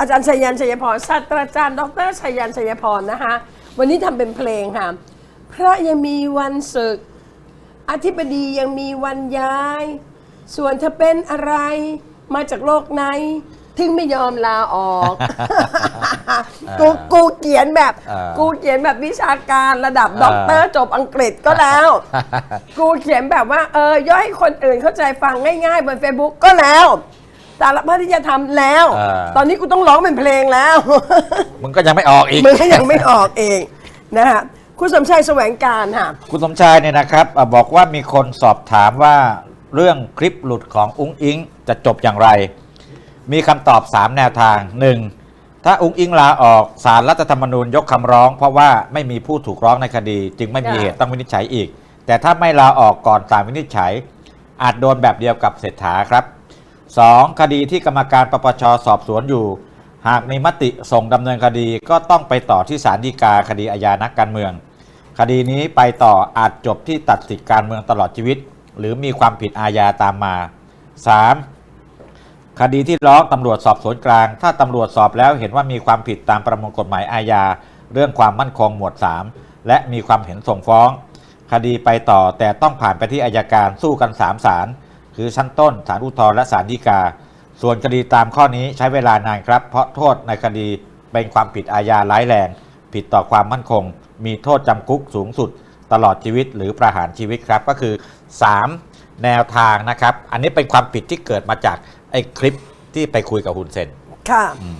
อาจารย์ชัยยันชัยพรศาสตราจารย์ดรชัยยันชัยพรนะคะ วันนี้ทำเป็นเพลงค่ะ พระยังมีวันศึก อธิบดียังมีวันย้าย ส่วนเธอเป็นอะไร มาจากโลกไหน ถึงไม่ยอมลาออก กูกูเขียนแบบเออกูเขียนแบบวิชาการระดับเออด็อกเตอร์จบอังกฤษก็แล้ว กูเขียนแบบว่าเออย่อให้คนอื่นเข้าใจฟังง่ายๆบน Facebook ก็แล้ว สารพัดที่จะทำแล้วเออตอนนี้กูต้องร้องเป็นเพลงแล้วมึงก็ยังไม่ออกอีกมึงก็ยังไม่ออกเองนะฮะคุณสมชัยแสวงการค่ะ คุณสมชายเนี่ยนะครับอะบอกว่ามีคนสอบถามว่าเรื่องคลิปหลุดของอุ้งอิงจะจบอย่างไร มีคำตอบ 3 แนวทาง 1. ถ้าอุ้งอิงลาออกสารรัฐธรรมนูญยกคำร้อง เพราะว่าไม่มีผู้ถูกร้องในคดี จึงไม่มีค่ะ เหตุต้องวินิจฉัยอีก แต่ถ้าไม่ลาออกก่อนศาลวินิจฉัย อาจโดนแบบเดียวกับเศรษฐาครับ 2. คดีที่กรรมการปปชสอบสวนอยู่ หากมีมติส่งดำเนินคดีก็ต้องไปต่อที่ศาลฎีกาคดีอาญานักการเมือง คดีนี้ไปต่ออาจจบที่ตัดสิทธิการเมืองตลอดชีวิต หรือมีความผิดอาญาตามมา 3. คดีที่ร้องตำรวจสอบสวนกลาง ถ้าตำรวจสอบแล้วเห็นว่ามีความผิดตามประมวลกฎหมายอาญาเรื่องความมั่นคงหมวด 3 และมีความเห็นส่งฟ้อง คดีไปต่อแต่ต้องผ่านไปที่อายการสู้กัน3ศาล คือชั้นต้นศาลอุทธรณ์และศาลฎีกา ส่วนคดีตามข้อนี้ใช้เวลานานครับ เพราะโทษในคดีเป็นความผิดอาญาร้ายแรง ผิดต่อความมั่นคง มีโทษจำคุกสูงสุด ตลอดชีวิตหรือประหารชีวิตครับก็คือ 3 แนวทางนะครับ อันนี้เป็นความผิดที่เกิดมาจากไอ้คลิปที่ไปคุยกับฮุนเซนค่ะอืม